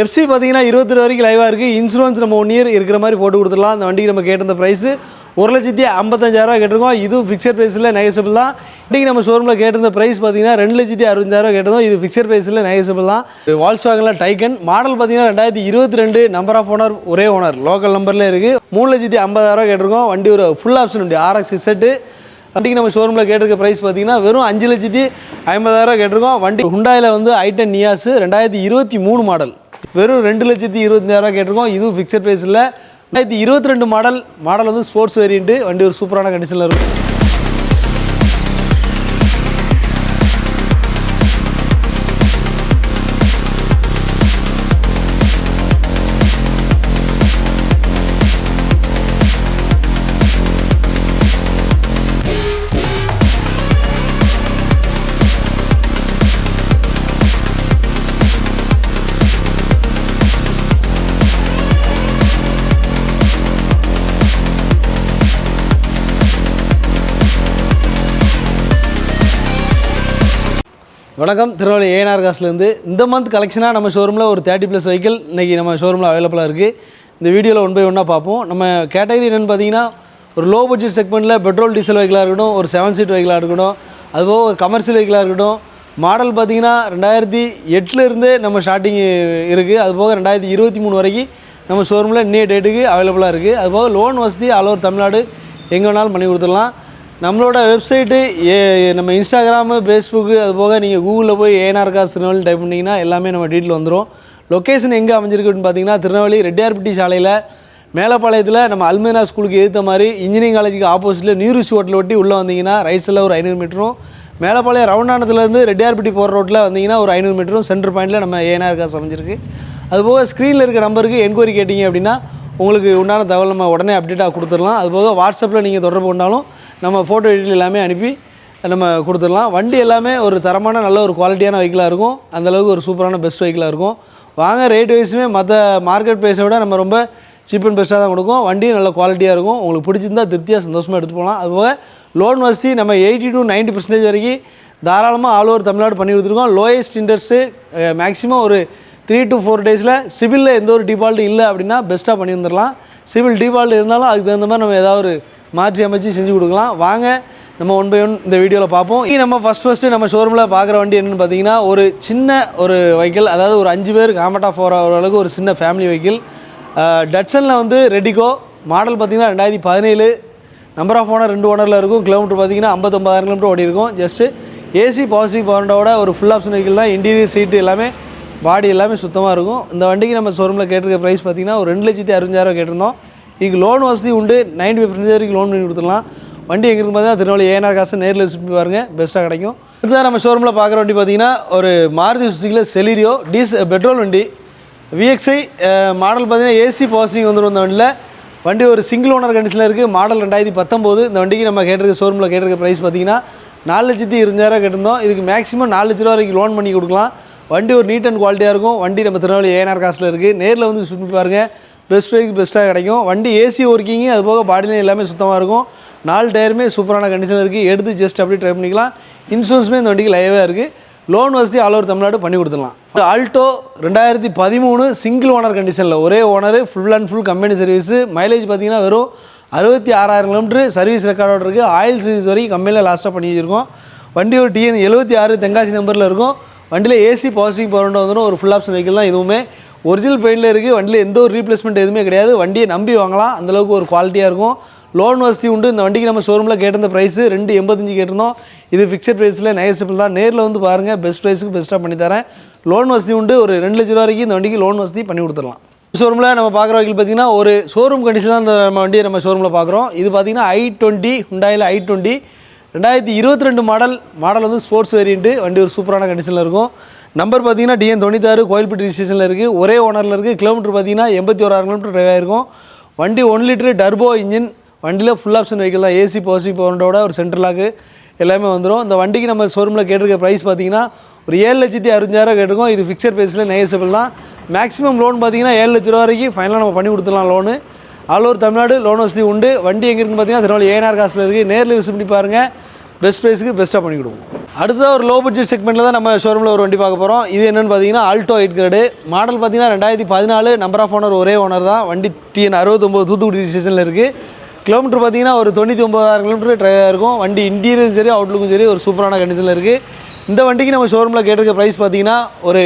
FC பார்த்தீங்கன்னா இருபத்தி வரைக்கும் லைவாக இருக்குது இன்சூரன்ஸ் நம்ம ஒன் இயர் இருக்கிற மாதிரி போட்டு கொடுத்துடலாம். அந்த வண்டிக்கு நம்ம கேட்டிருந்த ப்ரைஸு ஒரு லட்சத்தி ஐம்பத்தஞ்சாயிரரூவா கேட்டிருக்கோம். இதுவும் ஃபிக்ஸட் ப்ரைஸில் நெகசபிள் தான். இன்றைக்கி நம்ம ஷோரூமில் கேட்டிருந்த ப்ரைஸ் பார்த்தீங்கன்னா ரெண்டு லட்சத்தி அறுபதாயிரம் கேட்டிருந்தோம். இது ஃபிக்ஸட் ப்ரைஸில் நெகசபிள் தான். வால்ஸ் வாகனில் டைக்கன் மாடல் பார்த்தீங்கன்னா ரெண்டாயிரத்தி இருபத்தி ரெண்டு நம்பர் ஆஃப் ஓனர் ஒரே ஓனர் லோக்கல் நம்பரில் இருக்குது மூணு லட்சத்தி ஐம்பதாயிரம் கேட்டிருக்கோம். வண்டி ஒரு ஃபுல் ஆப்ஷன் உண்டு. ஆர்எக்ஸ் செட்டு வண்டிக்கு நம்ம ஷோரூமில் கேட்டிருக்க ப்ரைஸ் பார்த்தீங்கன்னா வெறும் அஞ்சு லட்சத்தி ஐம்பதாயிரம் கேட்டிருக்கோம். வண்டி ஹுண்டாயில் வந்து ஐட்டன் நியாஸ் ரெண்டாயிரத்தி இருபத்தி மூணு மாடல் வெறும் ரெண்டு லட்சத்தி இருபத்தஞ்சாயிரம் கேட்டிருக்கோம். இதுவும் ஃபிக்ஸட் ப்ரைஸில் ரெண்டாயிரத்தி இருபத்தி ரெண்டு மாடல் மாடல் வந்து ஸ்போர்ட்ஸ் வேரியண்ட்டு வண்டி ஒரு சூப்பரான கண்டிஷனில் இருக்கும். வணக்கம். திருநெல்வேலி ஏஎன்ஆர் காசுலேருந்து இந்த மந்த் கலெக்ஷனாக நம்ம ஷோரூமில் ஒரு தேர்ட்டி ப்ளஸ் வெஹிக்கிள் இன்றைக்கி நம்ம ஷோரூமில் அவைலபிளாக இருக்குது இந்த வீடியோவில் ஒன் பை ஒன்னாக பார்ப்போம். நம்ம கேட்டகரி என்னென்னு பார்த்தீங்கன்னா ஒரு லோ பட்ஜெட் செக்மெண்ட்டில் பெட்ரோல் டீசல் வெஹிக்கிளாக இருக்கட்டும் ஒரு செவன் சீட் வெஹிக்கிளாக இருக்கட்டும் அதுபோக கமர்ஷியல் வெஹிக்கிளாக இருக்கட்டும் மாடல் பார்த்தீங்கன்னா ரெண்டாயிரத்தி எட்டுலேருந்தே நம்ம ஸ்டார்டிங் இருக்குது அதுபோக ரெண்டாயிரத்தி இருபத்தி மூணு வரைக்கும் நம்ம ஷோரூமில் இன்னைய டேட்டுக்கு அவைலபிளாக இருக்குது அதுபோக லோன் வசதி ஆல் ஓவர் தமிழ்நாடு எங்கே வேணாலும் பண்ணி கொடுத்துடலாம். நம்மளோட வெப்சைட்டு ஏ நம்ம இன்ஸ்டாகிராமு ஃபேஸ்புக்கு அது போக நீங்கள் கூகுளில் போய் ஏஎன்ஆர் காசு திருநெல்வேலி டைப் பண்ணிங்கன்னா எல்லாமே நம்ம டீட்டெயில் வந்துடும் லொக்கேஷன் எங்கே அமைஞ்சிருக்குன்னு பார்த்தீங்கன்னா திருநெல்வேலி ரெட்டியார்பட்டி சாலையில் மேலப்பாளையத்தில் நம்ம அல்மேனா ஸ்கூலுக்கு ஏற்ற மாதிரி இன்ஜினியரிங் காலேஜுக்கு ஆப்போசிட்டில் நியூரிசி ஹோட்டல் ஒட்டி உள்ளே வந்தீங்கன்னா ரைட் சைடில் ஒரு ஐநூறு மீட்டரும் மேலப்பாளையம் ரவுண்டானத்துலேருந்து ரெட்டியார்பட்டி போகிற ரோட்டில் வந்தீங்கன்னா ஒரு ஐநூறு மீட்டரும் சென்டர் பாயிண்டில் நம்ம ஏஎன்ஆர் காசு அமைஞ்சிருக்கு. அதுபோக ஸ்க்ரீனில் இருக்க நம்பருக்கு என்கொயரி கேட்டிங்க அப்படின்னா உங்களுக்கு உண்டான தகவல் நம்ம உடனே அப்டேட்டாக கொடுத்துடலாம். அதுபோக வாட்ஸ்அப்பில் நீங்கள் தொடர்பு கொண்டாலும் நம்ம ஃபோட்டோ எடிட் எல்லாமே அனுப்பி நம்ம கொடுத்துடலாம். வண்டி எல்லாமே ஒரு தரமான நல்ல ஒரு குவாலிட்டியான வெஹிக்கிளாக இருக்கும். அந்தளவுக்கு ஒரு சூப்பரான பெஸ்ட் வெஹிக்கிளாக இருக்கும். வாங்க ரேட் வைஸுமே மற்ற மார்க்கெட் ப்ரைஸை விட நம்ம ரொம்ப சீப் அண்ட் பெஸ்ட்டாக தான் கொடுக்கும். வண்டியும் நல்ல குவாலிட்டியாக இருக்கும். உங்களுக்கு பிடிச்சிருந்தா திருப்தியாக சந்தோஷமாக எடுத்து போகலாம். அதுபோக லோன் வசதி நம்ம எயிட்டி டு 90% பர்சன்டேஜ் வரைக்கும் தாராளமாக ஆல் ஓவர் தமிழ்நாடு பண்ணி கொடுத்துருக்கோம். லோயஸ்ட் இன்ட்ரெஸ்ட்டு மேக்ஸிமம் ஒரு த்ரீ டு ஃபோர் டேஸில் சிவிலில் எந்த ஒரு டிஃபால்ட்டு இல்லை அப்படின்னா பெஸ்ட்டாக பண்ணி வந்துடலாம் சிவில் டிஃபால்ட் இருந்தாலும் அதுக்கு தகுந்த மாதிரி நம்ம ஏதாவது ஒரு மாற்றி அமைச்சு செஞ்சு கொடுக்கலாம். வாங்க நம்ம ஒன் பை ஒன் இந்த வீடியோவில் பார்ப்போம். இனி நம்ம ஃபஸ்ட் ஃபஸ்ட்டு நம்ம ஷோரூமில் பார்க்குற வண்டி என்னென்னு பார்த்தீங்கன்னா ஒரு சின்ன ஒரு வெஹிக்கிள் அதாவது ஒரு அஞ்சு பேர் காமட்டாக போகிற அளவுக்கு ஒரு சின்ன ஃபேமிலி வெஹிக்கிள் டட்சனில் வந்து ரெடிகோ மாடல் பார்த்தீங்கன்னா ரெண்டாயிரத்தி பதினேழு. நம்பர் ஆஃப் ஓனர் ரெண்டு ஓனரில் இருக்கும். கிலோமீட்டர் பார்த்தீங்கன்னா ஐம்பத்தொம்பதாயிரம் கிலோமீட்டர் ஓடி இருக்கும். ஜஸ்ட்டு ஏசி பாசிட்டிவ் பவர்ண்டோட ஒரு ஃபுல் ஆப்ஷன் வெஹிக்கிள் தான். இன்டீரியர் சீட்டு எல்லாமே பாடி எல்லாமே சுத்தமாக இருக்கும். இந்த வண்டிக்கு நம்ம ஷோரூமில் கேட்டிருக்க ப்ரைஸ் பார்த்தீங்கன்னா ஒரு ரெண்டு லட்சத்தி அறுபஞ்சாயிரம் கேட்டிருந்தோம். இதுக்கு லோன் வசதி உண்டு. நைன்டி ஃபைவ் பர்சன்டேஜ் வரைக்கும் லோன் பண்ணி கொடுத்துடலாம். வண்டி எங்கே இருக்கும் பார்த்தீங்கன்னா திருநெல்வேலி ஏனா காசு நேரில் சுற்றி பாருங்கள் பெஸ்ட்டாக கிடைக்கும். இதுதான் நம்ம ஷோரூமில் பார்க்குற வண்டி பார்த்தீங்கன்னா ஒரு மாருதி சுசுக்கியில் செலிரியோ டீஸ் பெட்ரோல் வண்டி. விஎக்ஸ்ஐ மாடல் பார்த்தீங்கன்னா ஏசி பாசிங் வந்துடும் இந்த வண்டியில். வண்டி ஒரு சிங்கிள் ஓனர் கண்டிஷனில் இருக்குது மாடல் ரெண்டாயிரத்தி பத்தொம்போது. இந்த வண்டிக்கு நம்ம கேட்டிருக்க ஷோரூமில் கேட்டிருக்க ப்ரைஸ் பார்த்தீங்கன்னா நாலு லட்சத்தி இருபதாயிரம் கேட்டிருந்தோம். இதுக்கு மேக்ஸிமம் நாலு லட்ச ரூபா வரைக்கும் லோன் பண்ணி கொடுக்கலாம். வண்டி ஒரு நீட் அண்ட் குவாலிட்டியாக இருக்கும். வண்டி நம்ம திருநெல்வேலி ஏஎன்ஆர் காசில் இருக்குது நேரில் வந்து சுற்றி பாருங்கள் பெஸ்ட் ப்ரைஸ்க்கு பெஸ்ட்டாக கிடைக்கும். வண்டி ஏசி ஒர்க்கிங்கு அது போக பாடிலையும் எல்லாமே சுத்தமாக இருக்கும். நாலு டயருமே சூப்பரான கண்டிஷன் இருக்குது எடுத்து ஜஸ்ட் அப்படியே ட்ரை பண்ணிக்கலாம். இன்சூரன்ஸுமே இந்த வண்டிக்கு லைவாக இருக்குது லோன் வசதி ஆல் ஓவர் தமிழ்நாடு பண்ணி கொடுத்துடலாம். ஆல்டோ ரெண்டாயிரத்தி பதிமூணு சிங்கிள் ஓனர் கண்டிஷனில் ஒரே owner full and full company service mileage பார்த்தீங்கன்னா வெறும் அறுபத்தி ஆறாயிரம் கிலோமீட்ரு சர்வீஸ் ரெக்கார்டோட இருக்குது ஆயில் சர்வீஸ் வரைக்கும் கம்பெனியில் லாஸ்ட்டாக பண்ணி வச்சிருக்கோம். வண்டி ஒரு டிஎன் எழுபத்தி ஆறு தென்காசி நம்பரில் இருக்கும். வண்டியில் ஏசி பாசிட்டிவ் பவர்ண்டு வந்துடும் ஒரு ஃபுல் ஆப்ஷன் வெஹிக்கிள் தான் இதுவுமே. ஒரிஜினல் பெயிண்டில் இருக்குது வண்டியில் எந்த ஒரு ரீப்ளேஸ்மெண்ட் எதுவுமே கிடையாது. வண்டியை நம்பி வாங்கலாம். அந்தளவுக்கு ஒரு குவாலிட்டியாக இருக்கும். லோன் வசதி உண்டு. இந்த வண்டிக்கு நம்ம ஷோரூமில் கேட்டிருந்த ப்ரைஸு ரெண்டு எண்பத்தஞ்சு கேட்டிருந்தோம். இது ஃபிக்ஸட் ப்ரைஸில் நெகசிபிள் தான். நேரில் வந்து பாருங்கள் பெஸ்ட் ப்ரைஸுக்கு பெஸ்ட்டாக பண்ணித்தரேன் லோன் வசதி உண்டு. ஒரு ரெண்டு லட்ச ரூபா வரைக்கும் இந்த வண்டிக்கு லோன் வசதி பண்ணி கொடுத்துடலாம். ஷோரூமில் நம்ம பார்க்குற வகையில் பார்த்தீங்கன்னா ஒரு ஷோரூம் கண்டிஷன் தான் இந்த நம்ம வண்டியை நம்ம ஷோரூமில் பார்க்குறோம். இது பார்த்தீங்கன்னா ஐ டுவெண்ட்டி ஹுண்டாயில் ஐ டுவெண்ட்டி ரெண்டாயிரத்தி இருபத்தி ரெண்டு மாடல் மாடல் வந்து ஸ்போர்ட்ஸ் வேரியண்ட்டு வண்டி ஒரு சூப்பரான கண்டிஷனில் இருக்கும். நம்பர் பார்த்தீங்கன்னா டிஎன் தொண்ணூத்தாறு கோயில்பட்டி ஸ்டேஷனில் இருக்குது ஒரே ஓனரில் இருக்குது கிலோமீட்டர் பார்த்தீங்கன்னா எண்பத்தி ஓராயிரம் கிலோமீட்டர் டிரைவ் ஆகிருக்கும் வண்டி ஒன் லிட்டரு டர்போ இன்ஜின் வண்டியில் ஃபுல் ஆப்ஷன் வெஹிக்கிள் தான். ஏசி போசி பவர்ண்டோட ஒரு சென்ட்ரலாக்கு எல்லாமே வந்துடும் இந்த வண்டிக்கு நம்ம ஷோரூமில் கேட்டிருக்க ப்ரைஸ் பார்த்தீங்கன்னா ஒரு ஏழு லட்சத்தி அறுபஞ்சாயிரம் கேட்டிருக்கோம். இது ஃபிக்ஸட் ப்ரைஸில் நெகசபிள் தான். மேக்ஸிமம் லோன் பார்த்தீங்கன்னா ஏழு லட்ச ரூபா வரைக்கும் ஃபைனலாக நம்ம பண்ணி கொடுத்துடலாம் loan all over Tamil Nadu loan வசதி உண்டு. வண்டி எங்கே இருக்குன்னு பார்த்தீங்கன்னா திருநெல்வேலி ஏனார் காசில் இருக்குது நேரில் விசிட் பண்ணி பாருங்கள் பெஸ்ட் ப்ரைஸுக்கு பெஸ்ட்டாக பண்ணி கொடுப்போம். அடுத்ததாக ஒரு லோ பட்ஜெட் செக்மெண்ட்டில் தான் நம்ம ஷோரூமில் ஒரு வண்டி பார்க்க போகிறோம் இது என்னென்னு பார்த்தீங்கன்னா ஆல்டோ எயிட் கிரேடு மாடல் பார்த்தீங்கன்னா ரெண்டாயிரத்தி பதினாலு நம்பர் ஆஃப் ஓனர் ஒரே ஓனர் தான். வண்டி டிஎன் அறுபத்தொம்போது தூத்துக்குடி ஸ்டேஷனில் இருக்குது கிலோமீட்டர் பார்த்தீங்கன்னா ஒரு தொண்ணூற்றி ஒம்பதாயிரம் கிலோமீட்டர் ட்ரைவாக இருக்கும். வண்டி இன்டீரியரும் சரி அவுட்லுக்கும் சரி ஒரு சூப்பரான கண்டிஷனில் இருக்குது இந்த வண்டிக்கு நம்ம ஷோரூமில் கேட்டிருக்க ப்ரைஸ் பார்த்தீங்கன்னா ஒரு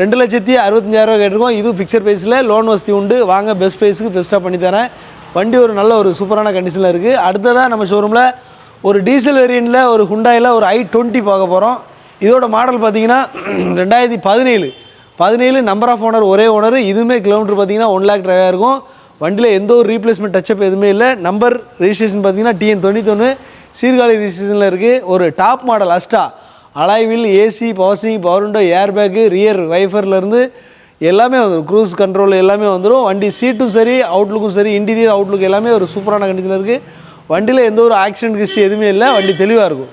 ரெண்டு லட்சத்தி அறுபத்தஞ்சாயிரரூவா கேட்டிருக்கோம். இதுவும் ஃபிக்ஸட் ப்ரைஸில் லோன் வசதி உண்டு. வாங்க பெஸ்ட் ப்ரைஸுக்கு பெஸ்ட்டாக பண்ணித்தரேன். வண்டி ஒரு நல்ல ஒரு சூப்பரான கண்டிஷனில் இருக்குது அடுத்ததாக நம்ம ஷோரூமில் ஒரு டீசல் வேரியண்ட்டில் ஒரு ஹுண்டாயில் ஒரு ஐ டுவெண்ட்டி பார்க்க போகிறோம் இதோட மாடல் பார்த்தீங்கன்னா ரெண்டாயிரத்தி பதினேழு. பதினேழு நம்பர் ஆஃப் ஓனர் ஒரே ஓனர் இதுவுமே கிலோமீட்டர் பார்த்தீங்கன்னா ஒன் லேக் ட்ரைவாக இருக்கும். வண்டியில் எந்த ஒரு ரீப்ளேஸ்மெண்ட் டச்சப் எதுவுமே இல்லை. நம்பர் ரிஜிஸ்ட்ரேஷன் பார்த்தீங்கன்னா டிஎன் தொண்ணூத்தொன்று சீர்காழி ரிஜிஸ்ட்ரேஷனில் இருக்குது ஒரு top model Asta அலாய்வில் AC power steering power window air bag rear வைஃபர்லேருந்து எல்லாமே வந்துடும் க்ரூஸ் கண்ட்ரோல் எல்லாமே வந்துடும் வண்டி சீட்டும் சரி அவுட்லுக்கும் சரி இன்டீரியர் அவுட்லுக் எல்லாமே ஒரு சூப்பரான கண்டிஷனில் இருக்குது வண்டியில் எந்த ஒரு ஆக்சிடென்ட் ஹிஸ்ட்ரி எதுவுமே இல்லை. வண்டி தெளிவாக இருக்கும்.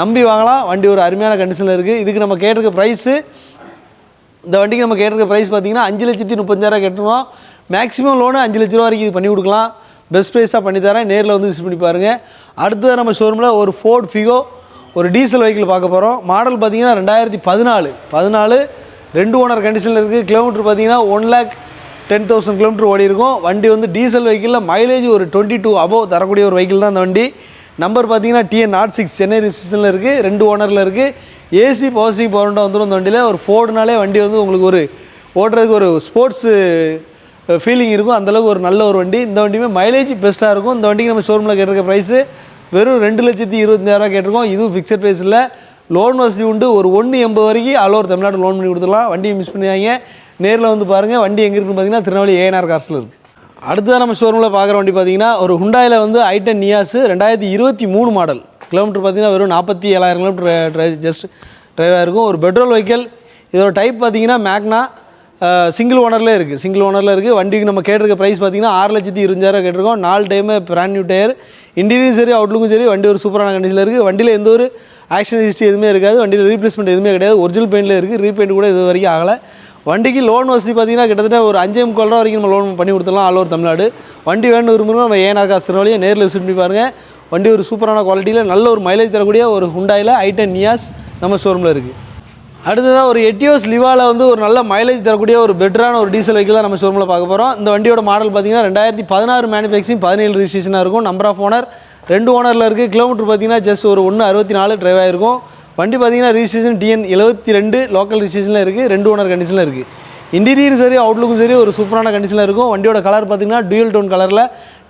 நம்பி வாங்கலாம். வண்டி ஒரு அருமையான கண்டிஷனில் இருக்குது இதுக்கு நம்ம கேட்டிருக்க ப்ரைஸு இந்த வண்டிக்கு நம்ம கேட்டிருக்க ப்ரைஸ் பார்த்தீங்கன்னா அஞ்சு லட்சத்தி முப்பஞ்சாயிரம் கட்டணும் மேக்ஸிமம் லோனு அஞ்சு லட்ச ரூபா வரைக்கும் இது பண்ணி கொடுக்கலாம். பெஸ்ட் ப்ரைஸாக பண்ணித்தரேன் நேரில் வந்து விசிட் பண்ணி பாருங்கள் அடுத்தது நம்ம ஷோரூமில் ஒரு ஃபோர்ட் ஃபிகோ ஒரு டீசல் வெஹிக்கிள் பார்க்க போகிறோம் மாடல் பார்த்தீங்கன்னா ரெண்டாயிரத்தி பதினாலு. பதினாலு ரெண்டு ஓனர் கண்டிஷனில் இருக்குது கிலோமீட்டர் பார்த்தீங்கன்னா one lakh ten thousand kilometre ஓடி இருக்கும். வண்டி வந்து டீசல் வெஹிக்கிளில் மைலேஜ் ஒரு டுவெண்ட்டி டூ அபோவ் தரக்கூடிய ஒரு வெஹிக்கிள் தான் அந்த வண்டி. நம்பர் பார்த்தீங்கன்னா டிஎன் நாட் சிக்ஸ் சென்னை ரிஜிஸ்ட்ரேஷனில் இருக்குது ரெண்டு ஓனரில் இருக்குது ஏசி பவர்சிங் பவர் வந்துடும் அந்த வண்டியில். ஒரு ஃபோர்டுனாலே வண்டி வந்து உங்களுக்கு ஒரு ஓட்டுறதுக்கு ஒரு ஸ்போர்ட்ஸு ஃபீலிங் இருக்கும். அந்தளவுக்கு ஒரு நல்ல ஒரு வண்டி. இந்த வண்டியுமே மைலேஜ் பெஸ்ட்டாக இருக்கும். இந்த வண்டிக்கு நம்ம ஷோரூமில் கேட்டிருக்க ப்ரைஸு வெறும் ரெண்டு லட்சத்தி இருபத்தஞ்சாயிரம் கேட்டிருக்கோம். இதுவும் ஃபிக்ஸட் ப்ரைஸில் லோன் வசதி உண்டு. ஒரு ஒன்று எண்பது வரைக்கும் ஆல் ஓவர் தமிழ்நாடு லோன் பண்ணி கொடுத்துடலாம். வண்டியை மிஸ் பண்ணியாங்க நேரில் வந்து பாருங்கள் வண்டி எங்கே இருக்குன்னு பார்த்தீங்கன்னா திருநெல்வேலி ஏஎன்ஆர் காசில் இருக்குது அடுத்ததாக நம்ம ஷோரூமில் பார்க்குற வண்டி பார்த்தீங்கன்னா ஒரு ஹுண்டாயில் வந்து ஐட்டன் நியாஸ் ரெண்டாயிரத்தி இருபத்தி மூணு மாடல் கிலோமீட்டர் பார்த்தீங்கன்னா வெறும் நாற்பத்தி ஏழாயிரம் கிலோமீட்டர் ட்ரை ஜஸ்ட் ட்ரைவாக இருக்கும். ஒரு பெட்ரோல் வெஹிக்கல் இதோட டைப் பார்த்தீங்கன்னா மேக்னா சிங்கிள் ஓனரில் இருக்குது சிங்கிள் ஓனரில் இருக்குது வண்டிக்கு நம்ம கேட்டிருக்க ப்ரைஸ் பார்த்தீங்கன்னா ஆறு லட்சத்தி இருபஞ்சாயிரம் கேட்டிருக்கோம். நாலு டைமு பிராண்ட் நியூ டயர் இன்டீரியரும் சரி அவுட்லுக்கும் சரி வண்டி ஒரு சூப்பரான கண்டிஷனில் இருக்குது வண்டியில் எந்த ஒரு ஆக்சிடென்ட் ஹிஸ்ட்ரி எதுவுமே இருக்காது. வண்டியில் ரீப்ளேஸ்மெண்ட் எதுவுமே கிடையாது. ஒரிஜினல் பெயிண்டில் இருக்குது ரீபெயிண்ட் கூட இது வரைக்கும் ஆகலை. வண்டிக்கு லோன் வசதி பார்த்தீங்கன்னா கிட்டத்தட்ட ஒரு அஞ்சே முக்கால் ரூபா வரைக்கும் நம்ம லோன் பண்ணி கொடுத்துடலாம் ஆல் ஓவர் தமிழ்நாடு. வண்டி வேணும் விரும்புகிறோம் நம்ம ஏனா காசு திருநெல்வேலியை நேரில் விசிட் பண்ணி பாருங்கள் வண்டி ஒரு சூப்பரான குவாலிட்டியில் நல்ல ஒரு மைலேஜ் தரக்கூடிய ஒரு ஹுண்டாயில் ஐட்டன் நியாஸ் நம்ம ஷோரூமில் இருக்குது அடுத்ததாக ஒரு எட்டியோஸ் லிவாவில் வந்து ஒரு நல்ல மைலேஜ் தரக்கூடிய ஒரு பெட்டரான ஒரு டீசல் வெஹிக்கிள் தான் நம்ம ஷோரூமில் பார்க்க போகிறோம் இந்த வண்டியோட மாடல் பார்த்தீங்கன்னா ரெண்டாயிரத்தி பதினாறு மேனுஃபேக்சரிங் பதினேழு ரிஜிஸ்ட்ரேஷனாக இருக்கும். நம்பர் ஆஃப் ஓனர் ரெண்டு ஓனரில் இருக்குது கிலோமீட்டர் பார்த்தீங்கன்னா ஜஸ்ட் ஒரு ஒன்று அறுபத்தி நாலு ட்ரைவாக இருக்கும் வண்டி பார்த்தீங்கன்னா ரிஜிஸ்ட்ரேஷன் டிஎன் எழுபத்தி ரெண்டு லோக்கல் ரிஜிஸ்ட்ரேஷனில் இருக்குது ரெண்டு ஓனர் கண்டிஷனில் இருக்குது இன்டீரியரும் சரி அவுட்லுக்கும் சரி ஒரு சூப்பரான கண்டிஷனில் இருக்கும். வண்டியோட கலர் பார்த்தீங்கன்னா டியூல் டோன் கலரில்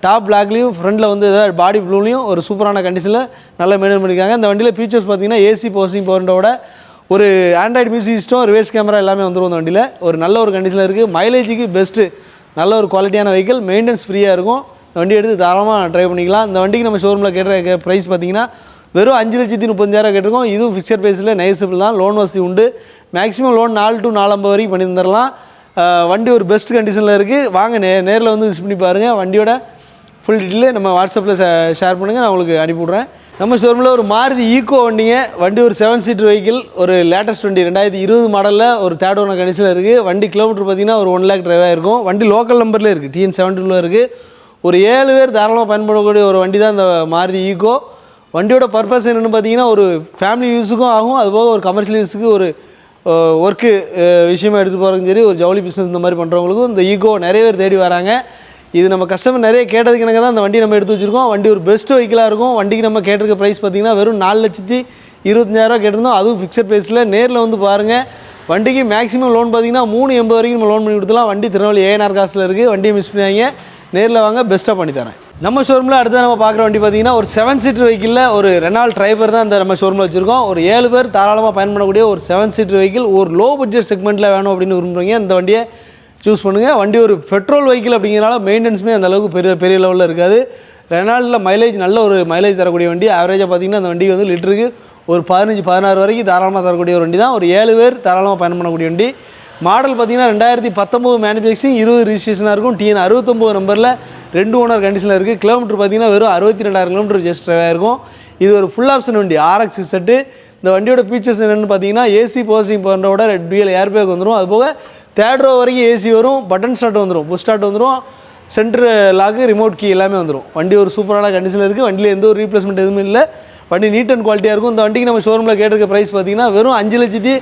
டாப் பிளாக்லேயும் ஃப்ரண்டில் வந்து எதாவது பாடி ப்ளூலையும் ஒரு சூப்பரான கண்டிஷனில் நல்லா மெயின்டைன் பண்ணியிருக்காங்க இந்த வண்டியில் ஃபீச்சர்ஸ் பார்த்தீங்கன்னா ஏசி போஸ்டிங் போகிறோட ஒரு Android music system reverse camera எல்லாமே வந்துடும் அந்த வண்டியில். ஒரு நல்ல ஒரு கண்டிஷனில் இருக்குது மைலேஜுக்கு பெஸ்ட்டு நல்ல ஒரு குவாலிட்டியான வெஹிக்கிள் மெயின்டெனன்ஸ் ஃப்ரீயாக இருக்கும். வண்டி எடுத்து தாராளமாக ட்ரை பண்ணிக்கலாம். இந்த வண்டிக்கு நம்ம ஷோரூமில் கேட்ட ப்ரைஸ் பார்த்தீங்கன்னா வெறும் அஞ்சு லட்சத்தி முப்பத்தஞ்சாயிரம் கேட்டிருக்கோம். இதுவும் ஃபிக்ஸட் ப்ரைஸில் நைஸபிள் தான். லோன் வசதி உண்டு. மேக்ஸிமம் லோன் நாலு டு நாலம்பது வரைக்கும் பண்ணி தந்துடலாம் வண்டி ஒரு பெஸ்ட் கண்டிஷனில் இருக்குது வாங்க நே நேரில் வந்து விசிட் பண்ணி பாருங்கள் வண்டியோட ஃபுல் டீட்டெயிலு நம்ம வாட்ஸ்அப்பில் ஷேர் பண்ணுங்கள் நான் உங்களுக்கு அனுப்பிவிட்றேன் நம்ம ஷோரூமில் ஒரு மாருதி ஈக்கோ வண்டிங்க. வண்டி ஒரு செவன் சீட்டர் வெஹிக்கிள் ஒரு லேட்டஸ்ட் வண்டி. ரெண்டாயிரத்தி இருபது மாடலில் ஒரு தேர்ட் ஓனர் கண்டிஷனில் இருக்குது வண்டி கிலோமீட்டர் பார்த்தீங்கன்னா ஒரு ஒன் லேக் டிரைவாக இருக்கும். வண்டி லோக்கல் நம்பர்லேயே இருக்குது டிஎன் செவன் டூவில் இருக்குது ஒரு ஏழு பேர் தாராளமாக பயன்படக்கூடிய ஒரு வண்டி தான் இந்த மாருதி ஈகோ. வண்டியோட பர்பஸ் என்னென்னு பார்த்தீங்கன்னா ஒரு ஃபேமிலி யூஸுக்கும் ஆகும். அதுபோக ஒரு கமர்ஷியல் யூஸுக்கு ஒரு ஒர்க்கு விஷயமா எடுத்து போகிறதும் சரி ஒரு ஜவுளி பிஸ்னஸ் இந்த மாதிரி பண்ணுறவங்களுக்கும் இந்த ஈகோ நிறைய பேர் தேடி வராங்க. இது நம்ம கஸ்டமர் நிறைய கேட்டதுக்கு எனக்கு தான் அந்த வண்டி நம்ம எடுத்து வச்சுருக்கோம். வண்டி ஒரு பெஸ்ட் வெஹிக்கிளாக இருக்கும். வண்டிக்கு நம்ம கேட்டிருக்க ப்ரைஸ் பார்த்தீங்கன்னா வெறும் நாலு லட்சத்தி இருபத்தஞ்சாயிரரூவா கேட்டிருந்தோம். அதுவும் ஃபிக்ஸட் ப்ரைஸில் நேரில் வந்து பாருங்கள் வண்டிக்கு மேக்ஸிமம் லோன் பார்த்தீங்கன்னா மூணு எண்பது வரைக்கும் நம்ம லோன் பண்ணி கொடுத்துலாம் வண்டி திருநெல்வேலி ஏஎன்ஆர் காசில் இருக்குது வண்டியை மிஸ் பண்ணியாங்க நேரில் வாங்க பெஸ்ட்டாக பண்ணித்தரேன் நம்ம ஷோரூமில் அடுத்து நம்ம பார்க்குற வண்டி பார்த்தீங்கன்னா ஒரு செவன் சீட்டர் வெஹிக்கிளில் ஒரு ரெனால் டிரைவர் தான் இந்த நம்ம ஷோரூமில் வச்சுருக்கோம். ஒரு ஏழு பேர் தாராளமாக பயன் பண்ணக்கூடிய ஒரு செவன் சீட்டர் வெஹிக்கிள் ஒரு லோ பட்ஜெட் செக்மெண்ட்டில் வேணும் அப்படின்னு விரும்புகிறீங்க இந்த வண்டியை சூஸ் பண்ணுங்கள் வண்டி ஒரு பெட்ரோல் வெஹிக்கிள் அப்படிங்கிறனால மெயின்டெனன்ஸுமே அந்த அளவுக்கு பெரிய பெரிய லெவலில் இருக்காது. ரெனால்டில் மைலேஜ் நல்ல ஒரு மைலேஜ் தரக்கூடிய வண்டி. ஆவரேஜாக பார்த்தீங்கன்னா அந்த வண்டி வந்து லிட்டருக்கு ஒரு பதினஞ்சு பதினாறு வரைக்கும் தாராளமாக தரக்கூடிய ஒரு வண்டி தான். ஒரு ஏழு பேர் தாராளமாக பயன் பண்ணக்கூடிய வண்டி. மாடல் பார்த்தீங்கன்னா ரெண்டாயிரத்தி பத்தொம்போது மேனுஃபேக்சரிங் இருபது ரிஜிஸ்ட்ரேஷனாக இருக்கும். டிஎன் அறுபத்தொம்போது நம்பரில் ரெண்டு ஓனர் கண்டிஷனில் இருக்குது கிலோமீட்டர் பார்த்தீங்கன்னா வெறும் அறுபத்தி ரெண்டாயிரம் கிலோமீட்டர் ஜஸ்ட் இருக்கும். இது ஒரு ஃபுல் ஆப்ஷன் வண்டி ஆர்எக்ஸ் செட்டு இந்த வண்டியோட ஃபீச்சர்ஸ் என்னென்னு பார்த்தீங்கன்னா ஏசி போஸ்டிங் பண்ணுறவோட ரெட் ஏர் பேக் வந்துடும் அது போக தேர்ட் ரோ வரைக்கும் ஏசி வரும் பட்டன் ஸ்டார்ட் வந்துடும் புஷ் ஸ்டார்ட் வந்துடும் சென்டர் லாக்கு ரிமோட் கீ எல்லாமே வந்துடும் வண்டி ஒரு சூப்பரான கண்டிஷனில் இருக்குது வண்டியில் எந்த ஒரு ரீப்ளேஸ்மெண்ட் எதுவுமே இல்லை. வண்டி நீட் அண்ட் குவாலிட்டியாக இருக்கும். இந்த வண்டிக்கு நம்ம ஷோரூமில் கேட்டிருக்க ப்ரைஸ் பார்த்தீங்கன்னா வெறும் அஞ்சு லட்சத்தி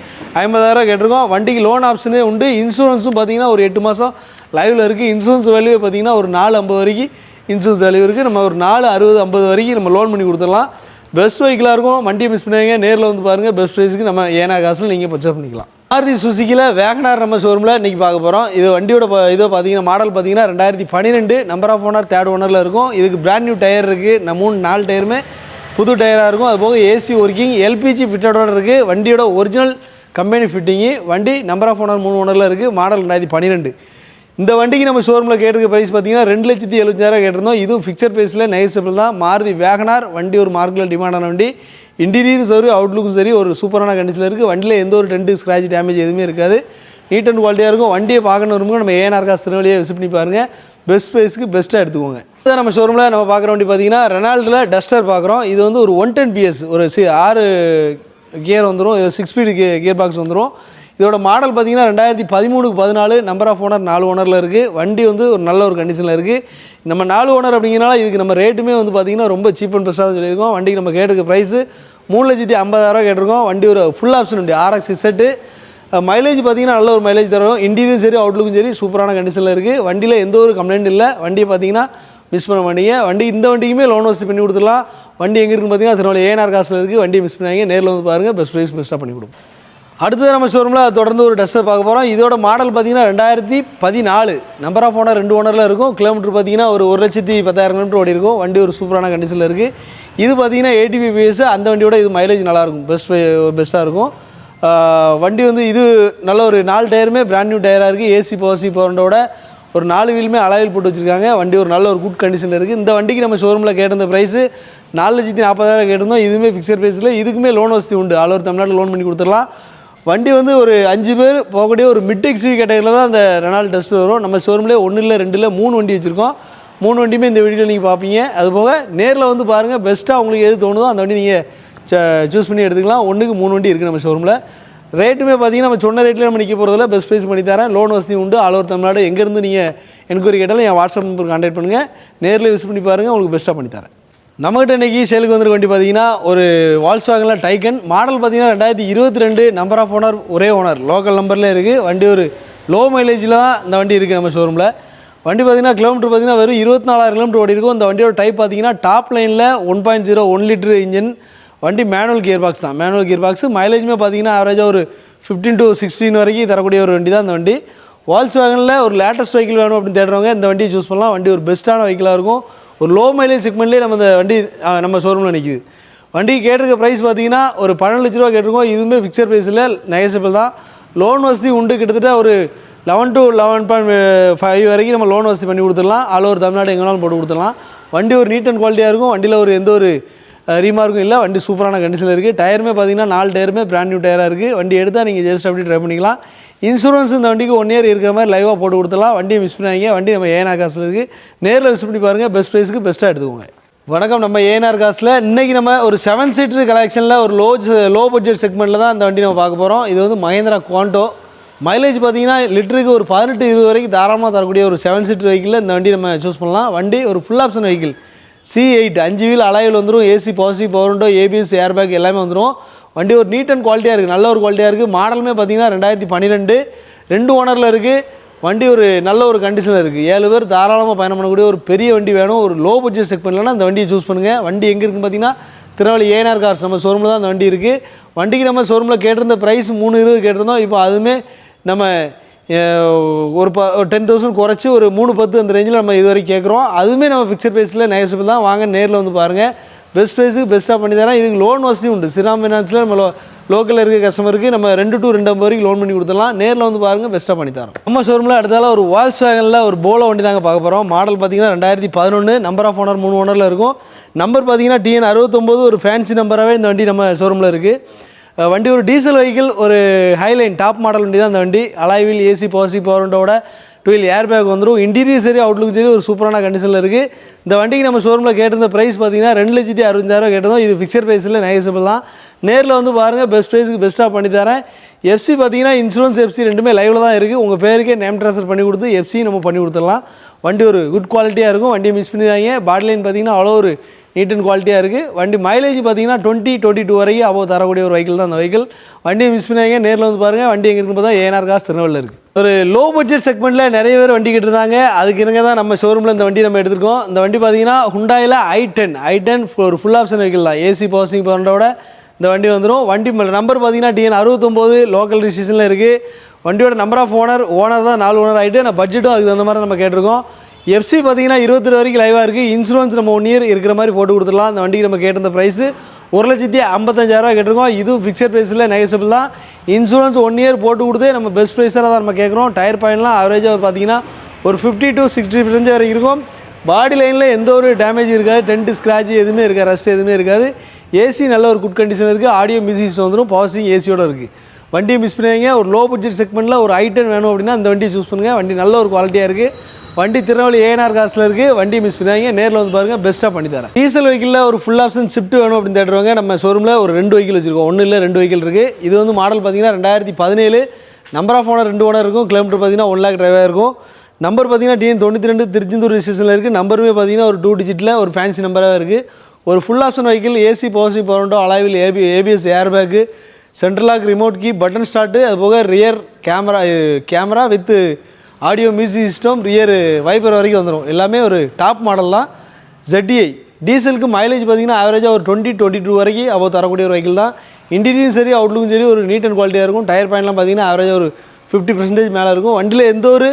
ஐம்பதாயிரம் கேட்டிருக்கோம். வண்டிக்கு லோன் ஆப்ஷனே உண்டு. இன்சூரன்ஸும் பார்த்தீங்கன்னா ஒரு எட்டு மாதம் லைவில் இருக்குது இன்சூரன்ஸ் வேல்யூ பார்த்தீங்கன்னா ஒரு நாலு ஐம்பது வரைக்கும் இன்சூரன்ஸ் வேல்யூ இருக்குது நம்ம ஒரு நாலு அறுபது ஐம்பது வரைக்கும் நம்ம லோன் பண்ணி கொடுத்துடலாம். பெஸ்ட் வெஹிக்கிளாக இருக்கும். வண்டியை மிஸ் பண்ணுவீங்க நேரில் வந்து பாருங்கள் பெஸ்ட் ப்ரைஸுக்கு நம்ம ஏனா காசில் நீங்கள் பர்ச்சேஸ் பண்ணிக்கலாம். மாருதி சுசுக்கியில் வேகனார் நம்ம ஷோரூமில் இன்றைக்கி பார்க்க போகிறோம் இது வண்டியோட இதோ பார்த்தீங்கன்னா மாடல் பார்த்தீங்கன்னா ரெண்டாயிரத்தி பன்னிரெண்டு நம்பர் ஆஃப் ஓனர் தேர்ட் ஓனரில் இருக்கும். இதுக்கு பிராண்ட் நியூ டயர் இருக்குது நம்ம மூணு நாலு டயருமே புது டயராக இருக்கும். அது போக ஏசி ஒர்க்கிங் எல்பிஜி ஃபிட்டடோடு இருக்குது வண்டியோட ஒரிஜினல் கம்பெனி ஃபிட்டிங்கு வண்டி நம்பர் ஆஃப் ஓனர் மூணு ஓனரில் இருக்குது மாடல் ரெண்டாயிரத்தி பன்னிரெண்டு. இந்த வண்டிக்கு நம்ம ஷோரூமில் கேட்டிருக்க ப்ரைஸ் பார்த்தீங்கன்னா ரெண்டு லட்சத்தி எழுபத்தாயிரம் கேட்டிருந்தோம். இதுவும் ஃபிக்சர் ப்ரைஸில் நெகசபிள் தான். மாருதி வேகனார் வண்டி ஒரு மார்க்கில் டிமாண்டான வண்டி. இன்டீரியரும் சரி அவுட்லுக்கும் சரி ஒரு சூப்பரான கண்டிஷனில் இருக்குது வண்டியில் எந்த ஒரு டென்ட்டு ஸ்க்ராட்ச் டேமேஜ் எதுவுமே இருக்காது. நீட் அண்ட் குவாலிட்டியாக இருக்கும். வண்டியை பார்க்கணும் வரும்போது நம்ம ஏஎன்ஆர் காசு திருநெல்வேலியை விசிட் பண்ணி பாருங்கள் பெஸ்ட் ப்ரைஸ்க்கு பெஸ்ட்டாக எடுத்துக்கோங்க. இதை நம்ம ஷோரூமில் நம்ம பார்க்குற வண்டி பார்த்தீங்கன்னா ரெனால்டில் டஸ்டர் பார்க்குறோம். இது வந்து ஒரு ஒன் டென் பிஎஸ் ஒரு சி ஆறு கியர் வந்துடும் இது சிக்ஸ் ஸ்பீடு கே கியர் பாக்ஸ் வந்துடும் இதோட மாடல் பார்த்தீங்கன்னா ரெண்டாயிரத்தி பதிமூணுக்கு பதினாலு நம்பர் ஆஃப் ஓனர் நாலு ஓனரில் இருக்குது வண்டி வந்து ஒரு நல்ல ஒரு கண்டிஷனில் இருக்குது நம்ம நாலு ஓனர் அப்படிங்கிறனால இதுக்கு நம்ம ரேட்டுமே வந்து பார்த்தீங்கன்னா ரொம்ப சீப் அண்ட் பெஸ்ட்டாக சொல்லியிருக்கோம். வண்டிக்கு நம்ம கேட்டுக்க ப்ரைஸு மூணு லட்சத்தி ஐம்பதாயிரம் கேட்டிருக்கோம். வண்டி ஒரு ஃபுல் ஆப்ஷன் வண்டி ஆர்எக்ஸ் செட்டு மைலேஜ் பார்த்தீங்கன்னா நல்ல ஒரு மைலேஜ் தரும். இன்டீரியரும் சரி அவுட்லுக்கும் சரி சூப்பரான கண்டிஷனில் இருக்குது வண்டியில் எந்த ஒரு கம்ப்ளைண்ட் இல்லை. வண்டியை பார்த்தீங்கன்னா மிஸ் பண்ண மாட்டீங்க. வண்டி இந்த வண்டிக்குமே லோன் வசதி பண்ணி கொடுத்துடலாம். வண்டி எங்கே இருக்குன்னு பார்த்தீங்கன்னா திருநெல்வேலி ஏஎன்ஆர் காசில் இருக்குது வண்டியை மிஸ் பண்ணாங்க நேரில் வந்து பாருங்கள் பெஸ்ட் ப்ரைஸ் பெஸ்ட்டாக பண்ணி கொடுப்போம். அடுத்தது நம்ம ஷோரூமில் தொடர்ந்து ஒரு டஸ்டர் பார்க்க போகிறோம் இதோட மாடல் பார்த்தீங்கன்னா ரெண்டாயிரத்தி பதினாலு. நம்பர் ஆஃப் ஓனர் ரெண்டு ஓனரில் இருக்கும். கிலோமீட்டர் பார்த்தீங்கன்னா ஒரு ஒரு லட்சத்தி பத்தாயிரம் கிலோமீட்டர் ஓடி இருக்கும். வண்டி ஒரு சூப்பரான கண்டிஷனில் இருக்குது இது பார்த்தீங்கன்னா எயிட்டி பிபிஎஸ் அந்த வண்டியோட இது மைலேஜ் நல்லாயிருக்கும் பெஸ்ட் பெஸ்ட்டாக இருக்கும். வண்டி வந்து இது நல்ல ஒரு நாலு டயருமே பிராண்ட் நியூ டயராக இருக்குது ஏசி பவர்சி பவரோட ஒரு நாலு வீலுமே அலாயில் போட்டு வச்சுருக்காங்க. வண்டி ஒரு நல்ல ஒரு குட் கண்டிஷனில் இருக்குது இந்த வண்டிக்கு நம்ம ஷோரூமில் கேட்டிருந்த ப்ரைஸு நாலு லட்சத்தி நாற்பதாயிரம் கேட்டிருந்தோம். இதுவுமே ஃபிக்ஸட் ப்ரைஸில் இதுக்குமே லோன் வசதி உண்டு. ஆல் ஓவர் தமிழ்நாட்டில் லோன் பண்ணி கொடுத்துடலாம். வண்டி வந்து ஒரு அஞ்சு பேர் போகக்கூடிய ஒரு மிட் எக்ஸ்வி கேட்டகரியில் தான் அந்த ரெனால் டஸ்ட் வரும். நம்ம ஷோரூம்லேயே ஒன்று இல்லை ரெண்டு இல்லை மூணு வண்டி வச்சுருக்கோம். மூணு வண்டியுமே இந்த வீடியோவில் நீங்கள் பார்ப்பீங்க. அது போக நேரில் வந்து பாருங்கள் பெஸ்ட்டாக உங்களுக்கு எது தோணுதோ அந்த வண்டி நீங்கள் சூஸ் பண்ணி எடுத்துக்கலாம். ஒன்றுக்கு மூணு வண்டி இருக்குது நம்ம ஷோரூமில் ரேட்டுமே பார்த்தீங்கன்னா நம்ம சொன்ன ரேட்டில் நம்ம நிற்க போகிறதில்ல பெஸ்ட் ப்ரைஸ் பண்ணி தரேன். லோன் வசதி உண்டு. All over Tamil Nadu. எங்கேருந்து நீங்கள் என்கொயரி கேட்டாலும் என் வாட்ஸ்அப் நம்பர் கான்டாக்ட் பண்ணுங்கள் நேரில் விசிட் பண்ணி பாருங்கள் உங்களுக்கு பெஸ்ட்டாக பண்ணி தரேன். நம்மகிட்ட இன்றைக்கி சேலுக்கு வந்துருக்க வண்டி பார்த்தீங்கன்னா ஒரு வால்ஸ்வாகனில் டைக்கன் மாடல் பார்த்தீங்கன்னா ரெண்டாயிரத்தி இருபத்தி ரெண்டு நம்பர் ஆஃப் ஓனர் ஒரே ஓனர் லோக்கல் நம்பரில் இருக்குது வண்டி ஒரு லோ மைலேஜில் தான் இந்த வண்டி இருக்குது நம்ம ஷோரூமில் வண்டி பார்த்தீங்கன்னா கிலோமீட்டர் பார்த்தீங்கன்னா வெறும் இருபத்தி நாலாயிரம் கிலோமீட்டர் ஓடி இருக்கும். இந்த வண்டியோட டைப் பார்த்தீங்கன்னா டாப் லைனில் one point zero one litre engine வண்டி மேனுவல் கியர் பாக்ஸ் தான். மேனுவல் கியர் பாக்ஸ் மைலேஜுமே பார்த்தீங்கன்னா ஆவரேஜாக ஒரு ஃபிஃப்டின் டு சிக்ஸ்டீன் வரைக்கும் தரக்கூடிய ஒரு வண்டி தான் இந்த வண்டி. வால்ஸ் வேகனில் ஒரு லேட்டஸ்ட் வெஹிக்கிள் வேணும் அப்படின்னு தேடுறவங்க இந்த வண்டியை சூஸ் பண்ணலாம். வண்டி ஒரு பெஸ்ட்டான வெஹிக்கிளாக இருக்கும். ஒரு லோ மைலேஜ் செக்மெண்ட்லேயே நம்ம இந்த வண்டி நம்ம ஷோரூமில் நிற்கிது வண்டி கேட்டிருக்க ப்ரைஸ் பார்த்தீங்கன்னா ஒரு பன்னெண்டு லட்ச ரூபா கேட்டிருக்கோம். இதுவுமே ஃபிக்ஸட் ப்ரைஸில் நெகசபிள் தான். லோன் வசதி உண்டு. கிட்டத்தட்ட ஒரு eleven to eleven point five வரைக்கும் நம்ம லோன் வசதி பண்ணி கொடுத்துடலாம். ஆல் ஓவர் தமிழ்நாடு எங்கேனாலும் போட்டு கொடுத்துடலாம். வண்டி ஒரு நீட் அண்ட் குவாலிட்டியாக இருக்கும். வண்டியில் ஒரு எந்த ஒரு ரீமார்க்கும் இல்லை வண்டி சூப்பரான கண்டிஷனில் இருக்குது டயருமே பார்த்தீங்கன்னா நாலு டயருமே பிராண்ட் நியூ டயராக இருக்குது வண்டி எடுத்தால் நீங்கள் ஜஸ்ட் அப்படி ட்ரை பண்ணிக்கலாம். இன்சூரன்ஸ் இந்த வண்டிக்கு ஒன் இயர் இருக்கிற மாதிரி லைவாக போட்டு கொடுத்துலாம் வண்டியை மிஸ் பண்ணாங்க வண்டி நம்ம ஏனா காசில் இருக்குது நேரில் மிஸ் பண்ணி பாருங்கள் பெஸ்ட் ப்ரைஸுக்கு பெஸ்ட்டாக எடுத்துக்கோங்க. வணக்கம். நம்ம ஏஎன்ஆர் காசில் இன்றைக்கி நம்ம ஒரு செவன் சீட்டர் கலெக்ஷனில் ஒரு லோ லோ பட்ஜெட் செக்மெண்ட்டில் தான் இந்த வண்டி நம்ம பார்க்க போகிறோம் இது வந்து மகேந்திரா குவாண்டோ மைலேஜ் பார்த்தீங்கன்னா லிட்டருக்கு ஒரு பதினெட்டு இருபது வரைக்கும் தாராளமாக தரக்கூடிய ஒரு செவன் சீட்டர் வெஹிக்கிளில் இந்த வண்டி நம்ம சூஸ் பண்ணலாம். வண்டி ஒரு full option vehicle C eight அஞ்சு வீல் அலாயில் வந்துடும் AC positive power window ABS airbag எல்லாமே வந்துடும் வண்டி ஒரு நீட் அண்ட் குவாலிட்டியாக இருக்குது நல்ல ஒரு குவாலிட்டியாக இருக்குது மாடலுமே பார்த்தீங்கன்னா ரெண்டாயிரத்தி பன்னிரெண்டு. ரெண்டு ஓனரில் இருக்குது வண்டி ஒரு நல்ல ஒரு கண்டிஷனில் இருக்குது ஏழு பேர் தாராளமாக பயணம் பண்ணக்கூடிய ஒரு பெரிய வண்டி வேணும். ஒரு லோ பட்ஜெட் செக் பண்ணலன்னா அந்த வண்டியை சூஸ் பண்ணுங்கள் வண்டி எங்கே இருக்குன்னு பார்த்தீங்கன்னா திருநெல்வேலி ஏஎன்ஆர் கார்ஸ் நம்ம ஷோரூமில் தான் அந்த வண்டி இருக்குது வண்டிக்கு நம்ம ஷோரூமில் கேட்டிருந்த ப்ரைஸ் மூணு இருபது கேட்டிருந்தோம். இப்போ அதுவுமே நம்ம ஒரு ப ஒரு டென் தௌசண்ட் குறைச்சி ஒரு மூணு பத்து அந்த ரேஞ்சில் நம்ம இது வரைக்கும் கேட்குறோம் அதுவுமே நம்ம ஃபிக்ஸட் ப்ரைஸில் நெகசிபிள் தான். வாங்க நேரில் வந்து பாருங்கள் பெஸ்ட் ப்ரைஸுக்கு பெஸ்ட்டாக பண்ணி தரேன். இதுக்கு லோன் வசதி உண்டு. ஸ்ரீராம் ஃபினான்ஸில் நம்ம லோ லோக்கலில் இருக்க கஸ்டமருக்கு நம்ம ரெண்டு டு ரெண்டு ஐம்பது வரைக்கும் லோன் பண்ணி கொடுத்துடலாம். நேரில் வந்து பாருங்கள் பெஸ்ட்டாக பண்ணி தரோம். நம்ம ஷோரூமில் அடுத்தால ஒரு வால்ஸ் வேகனில் ஒரு போலோ வண்டி தாங்க பார்க்க போகிறோம் மாடல் பார்த்தீங்கன்னா ரெண்டாயிரத்தி பதினொன்று நம்பர் ஆஃப் ஓனர் மூணு ஓனரில் இருக்கும். நம்பர் பார்த்தீங்கன்னா டிஎன் அறுபத்தொம்போது. ஒரு ஃபேன்சி நம்பராகவே இந்த வண்டி நம்ம ஷோரூமில் இருக்குது வண்டி ஒரு டீசல் வெஹிக்கிள் ஒரு ஹைலைன் டாப் மாடல் வண்டி தான் அந்த வண்டி. அலாய்வில் ஏசி பாசிட்டிவ் பவர் விண்டோட ஏர் பேக் வந்துடும் இன்டீரியர் சரி அவுட்லுக் சரி ஒரு சூப்பரான கண்டிஷனில் இருக்குது இந்த வண்டிக்கு நம்ம ஷோரூமில் கேட்டிருந்த ப்ரைஸ் பார்த்தீங்கன்னா ரெண்டு லட்சத்தி அறுபதாயிரம் கேட்டிருந்தோம். இது ஃபிக்ஸட் ப்ரைஸில் நெகசிபிள் தான். நேரில் வந்து பாருங்கள் பெஸ்ட் ப்ரைஸுக்கு பெஸ்ட்டாக பண்ணித்தரேன் எஃப்சி பார்த்தீங்கன்னா இன்சூரன்ஸ் எஃப்சி ரெண்டுமே லைவில் தான் இருக்குது உங்கள் பேருக்கே நேம் ட்ரான்ஸ்ஃபர் பண்ணி கொடுத்து எஃப்சி நம்ம பண்ணி கொடுத்துடலாம். வண்டி ஒரு குட் குவாலிட்டியாக இருக்கும். வண்டியை மிஸ் பண்ணிடாங்க பாடி லைன் பார்த்தீங்கன்னா அவ்வளோ ஒரு நீட் அண்ட் குவாலிட்டியாக இருக்குது வண்டி மைலேஜ் பார்த்தீங்கன்னா டுவெண்ட்டி டுவெண்ட்டி டூ வரைக்கும் அவ்வளோ தரக்கூடிய ஒரு வெஹிக்கிள் தான் அந்த வெஹிக்கிள் வண்டியை மிஸ் பண்ணாங்க நேரில் வந்து பாருங்கள் வண்டி எங்கே இருக்குன்னு பார்த்தா ஏனார் காசு திருநெல்வேலியில் இருக்குது ஒரு லோ பட்ஜெட் செக்மெண்ட்டில் நிறைய பேர் வண்டி கேட்டிருந்தாங்க. அதுக்கு இருங்க தான் நம்ம ஷோரூமில் இந்த வண்டி நம்ம எடுத்திருக்கோம். இந்த வண்டி பார்த்தீங்கன்னா ஹுண்டாயில் ஐ டென் ஐ டென் ஒரு ஃபுல் ஆப்ஷன் வெஹிக்கிள் தான். ஏசி பவர்சிங் பண்ணுறோட இந்த வண்டி வந்துடும் வண்டி நம்பர் பார்த்தீங்கன்னா டிஎன் அறுபத்தொம்போது லோக்கல் ரிஜிஸ்ட்ரேஷனில் இருக்குது வண்டியோட நம்பர் ஆஃப் ஓனர் ஓனர் தான் நாலு ஓனர் ஆகிட்டு நான் பட்ஜெட்டும் அதுக்கு தகுந்த மாதிரி நம்ம கேட்டிருக்கோம். எஃப்சி பார்த்தீங்கன்னா இருபத்தெட்டு வரைக்கும் லைவாக இருக்குது இன்சூரன்ஸ் நம்ம ஒன் இயர் இருக்கிற மாதிரி போட்டு கொடுத்துடலாம். அந்த வண்டிக்கு நம்ம கேட்டிருந்த ப்ரைஸு ஒரு லட்சத்தி ஐம்பத்தஞ்சாயிரரூவா கேட்டிருக்கோம். இதுவும் ஃபிக்ஸட் ப்ரைஸில் நெகசபிள் தான். இன்சூரன்ஸ் ஒன் இயர் போட்டு கொடுத்து நம்ம பெஸ்ட் ப்ரைஸில் தான் நம்ம கேட்குறோம். டயர் பாயிண்ட்லாம் ஆவரேஜாக பார்த்தீங்கன்னா ஒரு ஃபிஃப்டி டு சிக்ஸ்டி பர்சன்ட் வரைக்கும் இருக்கும். பாடி லைனில் எந்த ஒரு டேமேஜ் இருக்காது. டென்ட் ஸ்க்ராட்ச் எதுவுமே இருக்காது. ரஸ்ட் எதுவுமே இருக்காது. ஏசி நல்ல ஒரு குட் கண்டிஷன் இருக்குது ஆடியோ மியூசிக்ஸ் வந்துடும் பவர்சிங் ஏசியோடு இருக்குது வண்டியை மிஸ் பண்ணுவீங்க ஒரு லோ பட்ஜெட் செக்மெண்ட்டில் ஒரு ஐட்டன் வேணும் அப்படின்னா அந்த வண்டியை சூஸ் பண்ணுங்கள் வண்டி நல்ல ஒரு குவாலிட்டியாக இருக்குது வண்டி திருநெல்வேலி ஏஎன்ஆர் காசில் இருக்குது வண்டி மிஸ் பண்ணாங்க நேரில் வந்து பாருங்கள் பெஸ்ட்டாக பண்ணி தரேன். டீசல் வெஹிக்கிளில் ஒரு ஃபுல் ஆப்ஷன் ஷிஃப்ட் வேணும் அப்படின்னு தேடுறவங்க நம்ம ஷோரூமில் ஒரு ரெண்டு வெஹிக்கிள் வச்சிருக்கோம். ஒன்று இல்லை ரெண்டு வெஹிக்கிள் இருக்குது இது வந்து மாடல் பார்த்தீங்கன்னா ரெண்டாயிரத்தி பதினேழு. நம்பர் ஆஃப் ஓனர் ரெண்டு ஓனர் இருக்கும். கிலோமீட்டர் பார்த்தீங்கன்னா ஒன் லேக் டிரைவாக இருக்கும். நம்பர் பார்த்தீங்கன்னா டிஎன் தொண்ணூற்றி ரெண்டு திருச்செந்தூர் ரிஜிஸ்ட்ரேஷனில் இருக்குது நம்பருமே பார்த்தீங்கன்னா ஒரு டூ டிஜிட்டில் ஒரு ஃபேன்சி நம்பராக இருக்குது ஒரு ஃபுல் ஆப்ஷன் வெஹிக்கிள் ஏசி பவர்சி போரண்டோ அலாவில் AB ABS air bag central lock remote key button start அது போக rear camera camera with audio music system rear wiper வரைக்கும் வந்துடும் எல்லாமே ஒரு டாப் மாடல் தான். ZDI டீசலுக்கு மைலேஜ் பார்த்தீங்கன்னா ஆவரேஜாக ஒரு டுவெண்ட்டி டுவெண்ட்டி டூ வரைக்கும் அவ்வளோ தரக்கூடிய ஒரு வெஹிக்கிள் தான். இன்டீரியரும் சரி அவுட்லுக்கும் சரி ஒரு நீட் அண்ட் குவாலிட்டியாக இருக்கும். டயர் பாயிண்ட்லாம் பார்த்தீங்கன்னா ஆவரேஜாக ஒரு ஃபிஃப்டி பர்சன்டேஜ் மேலே இருக்கும். வண்டியில் எந்த ஒரு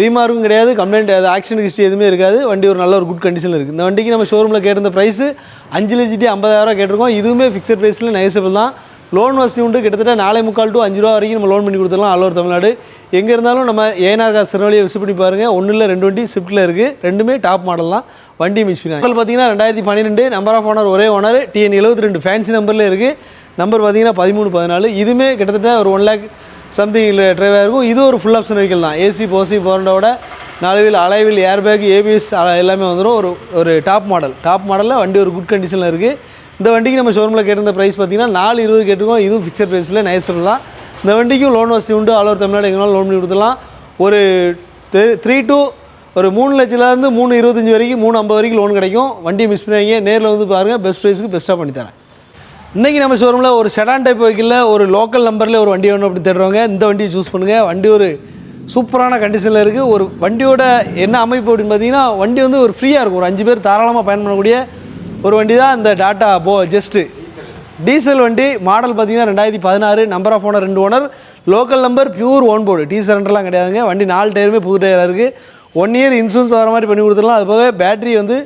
ரீமார்க்கும் கிடையாது கம்ப்ளைண்ட் அது ஆக்சிடென்ட் ஹிஸ்ட்ரி எதுவுமே இருக்காது. வண்டி ஒரு நல்ல ஒரு குட் கண்டிஷனில் இருக்குது இந்த வண்டிக்கு நம்ம ஷோரூமில் கேட்டிருந்த ப்ரைஸு அஞ்சு லட்சத்தி ஐம்பதாயிரம் கேட்டிருக்கோம். இதுவுமே ஃபிக்ஸட் ப்ரைஸில் நெகசபிள் தான். லோன் வசதி உண்டு. கிட்டத்தட்ட நாலே முக்கால் டு அஞ்சு ரூபா வரைக்கும் நம்ம லோன் பண்ணி கொடுத்துடலாம். All over Tamil Nadu. எங்கே இருந்தாலும் நம்ம ஏனார் கார் சிறுவழியை விசிட் பண்ணி பாருங்கள் ஒன்றும் இல்லை ரெண்டு வண்டி ஸ்விஃப்ட்டில் இருக்குது ரெண்டுமே டாப் மாடல் தான். வண்டி மிஸ் பண்ணி பார்த்தீங்கன்னா ரெண்டாயிரத்தி பன்னிரெண்டு நம்பர் ஆஃப் ஓனர் ஒரே ஓனர் டிஎன் எழுபத்தி ரெண்டு ஃபேன்சி நம்பரில் இருக்குது நம்பர் பார்த்தீங்கன்னா பதிமூணு பதினாலு. இதுவுமே கிட்டத்தட்ட ஒரு ஒன் லேக் சம்திங் டிரைவாக இருக்கும் இது ஒரு ஃபுல் ஆப்ஷன் வெஹிக்கிள் தான். ஏசி போசி போரண்டோட நாலுவில் அலைவில் ஏர்பேக் ஏபிஎஸ் எல்லாமே வந்துடும் ஒரு ஒரு டாப் மாடல் டாப் மாடலில் வண்டி ஒரு குட் கண்டிஷனில் இருக்குது இந்த வண்டிக்கு நம்ம ஷோரூமில் கேட்டிருந்த ப்ரைஸ் பார்த்தீங்கன்னா நாலு இருபது கேட்டிருக்கோம். இதுவும் ஃபிக்ஸட் ப்ரைஸில் நைசபிள் தான். இந்த வண்டிக்கும் லோன் வசதி உண்டு. ஆல் ஓவர் தமிழ்நாடு எங்கேனாலும் லோன் பண்ணி கொடுத்துலாம் ஒரு த்ரீ டூ ஒரு மூணு லட்சத்துலேருந்து மூணு இருபத்தஞ்சி வரைக்கும் மூணு ஐம்பது வரைக்கும் லோன் கிடைக்கும். வண்டியை மிஸ் பண்ணாங்க நேரில் வந்து பாருங்கள் பெஸ்ட் ப்ரைஸுக்கு பெஸ்ட்டாக பண்ணி தரேன். இன்றைக்கி நம்ம ஷோரூமில் ஒரு செடான் டைப் வெஹிக்கிளில் ஒரு லோக்கல் நம்பரில் ஒரு வண்டி வேணும் அப்படி தேடுறவங்க இந்த வண்டியை சூஸ் பண்ணுங்கள் வண்டி ஒரு சூப்பரான கண்டிஷனில் இருக்குது ஒரு வண்டியோட என்ன அமைப்பு அப்படின்னு பார்த்தீங்கன்னா வண்டி வந்து ஒரு ஃப்ரீயாக இருக்கும். ஒரு அஞ்சு பேர் தாராளமாக பயன் பண்ணக்கூடிய ஒரு வண்டி தான் இந்த டாட்டா போ ஜஸ்ட்டு டீசல் வண்டி மாடல் பார்த்தீங்கன்னா ரெண்டாயிரத்தி பதினாறு நம்பர் ஆஃப் ஓனர் ரெண்டு owner local number pure own board tea சரண்டர்லாம் கிடையாதுங்க. வண்டி நாலு டயருமே புது டயராக இருக்குது ஒன் இயர் இன்சூரன்ஸ் வர மாதிரி பண்ணி கொடுத்துடலாம். அது போக பேட்டரி வந்து